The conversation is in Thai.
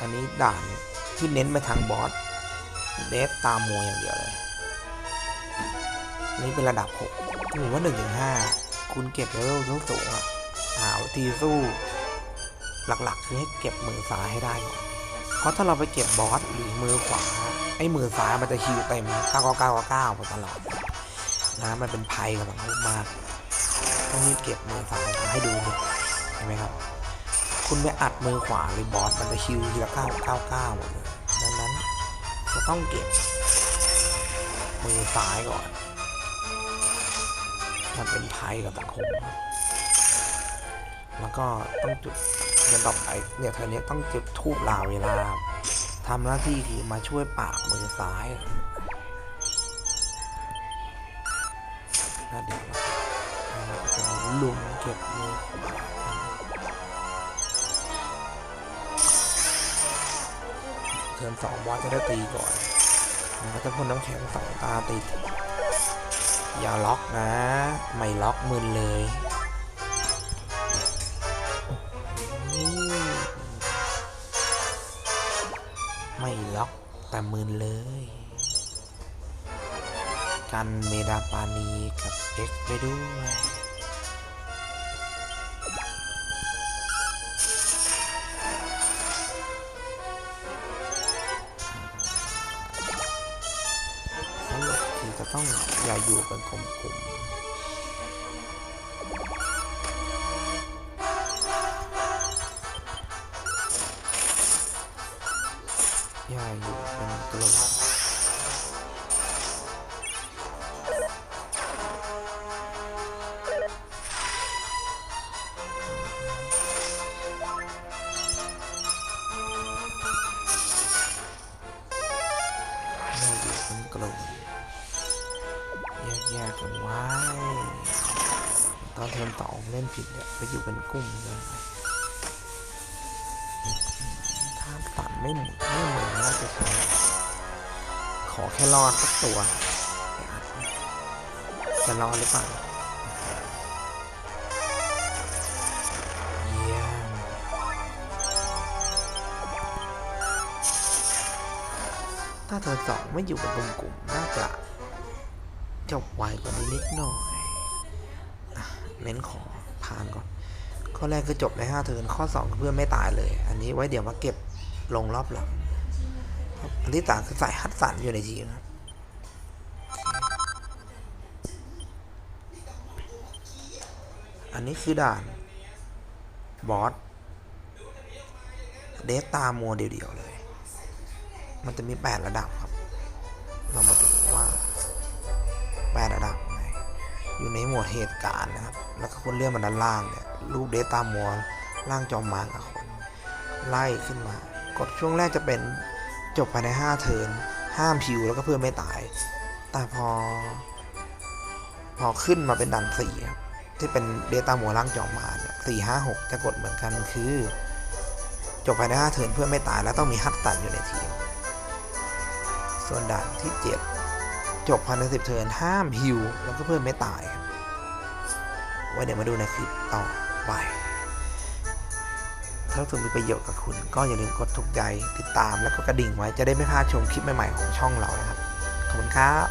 อันนี้ด่านที่เน้นไปทางบอสเดสตามมวยอย่างเดียวเลยนนี้เป็นระดับ6ถือว่า1ถึง5คุณเก็บเลเวลสูงๆอะหาวิธีสู้ หลักๆ คือให้เก็บมือซ้ายให้ได้ก่อนเพราะถ้าเราไปเก็บบอสหรือมือขวา ไอ้มือซ้ายมันจะฮิวเต็ม999ไปตลอดนะมันเป็นภัยกับสังคมาก ต้องรีบเก็บมือซ้ายให้ดูเนี่ยเห็นไหมครับ คุณไปอัดมือขวาหรือบอสมันจะฮิวทีละ999หมดเลยดังนั้นจะต้องเก็บ มือซ้ายก่อน มันเป็นภัยกับสังคมครับแล้วก็ต้องจุดเงินต่อไปเนี่ยเธอเนี้ยต้องจุดทูบลาเวลาทำหน้าที่คือมาช่วยปาบมือซ้ายแล้วเดี๋ยวเราจะลุมเก็บมือขวา เทิร์นสองบอสจะได้ตีก่อนแล้วก็จะพ่นน้ำแข็งสองตาติด อย่าล็อกนะ ไม่ล็อกมึนเลยไม่ล็อกแต่มึนเลย กันเมดาปานีกับเอ็กไปด้วย จะต้องอย่าอยู่เป็นกลุ่มๆอย่าอยู่เป็นกลุ่มเราอยู่เป็นกลุ่ม แยกกันไว้ ตอนเทอมสองเล่นผิดเนี่ยไปอยู่เป็นกลุ่มเลยถ้าตัดไม่หมุนไม่เหมือนน่าจะใช่ขอแค่รอดสักตัว จะรอดหรือเปล่าถ้าเธอสองไม่อยู่เป็นกลุ่มน่าจะ จบไวกว่านี้นิดหน่อยเน้นขอผ่านก่อน ข้อแรกคือจบใน5เทินข้อ2เพื่อนไม่ตายเลย อันนี้ไว้เดี๋ยวมาเก็บลงรอบหลังอันที่ต่างคือใส่ฮัตสันอยู่ในทีมครับอันนี้คือด่าน บอสเดสตามัวเดียวๆเลย มันจะมี 8 ระดับครับ เรามาดูว่า 8 ระดับไหนอยู่ในหมวดเหตุการณ์นะครับ แล้วก็คนเลื่อนมาด้านล่างเนี่ย รูปเดต้ามวลล่างจอมมารกับคน ไล่ขึ้นมา กดช่วงแรกจะเป็นจบภายใน 5 เทิร์นห้ามพิวแล้วก็เพื่อไม่ตาย แต่พอ พอขึ้นมาเป็นดันสี่ครับ ที่เป็นเดต้ามัวล่างจอมมารเนี่ยสี่ห้าหกจะกดเหมือนกันคือ จบภายใน5เทิร์นเพื่อไม่ตายแล้วต้องมีฮัตตันอยู่ในทีม ส่วนด่านที่7จ บภายใน10เทิร์นห้ามฮิวแล้วก็เพื่อนไม่ตายครับไว้เดี๋ยวมาดูในคลิปต่อไป ถ้าถึงมีประโยชน์กับคุณ ก็อย่าลืมกดถูกใจติดตามแล้วก็กระดิ่งไว้จะได้ไม่พลาดชมคลิปใหม่ๆของช่องเรานะครับ ขอบคุณครับ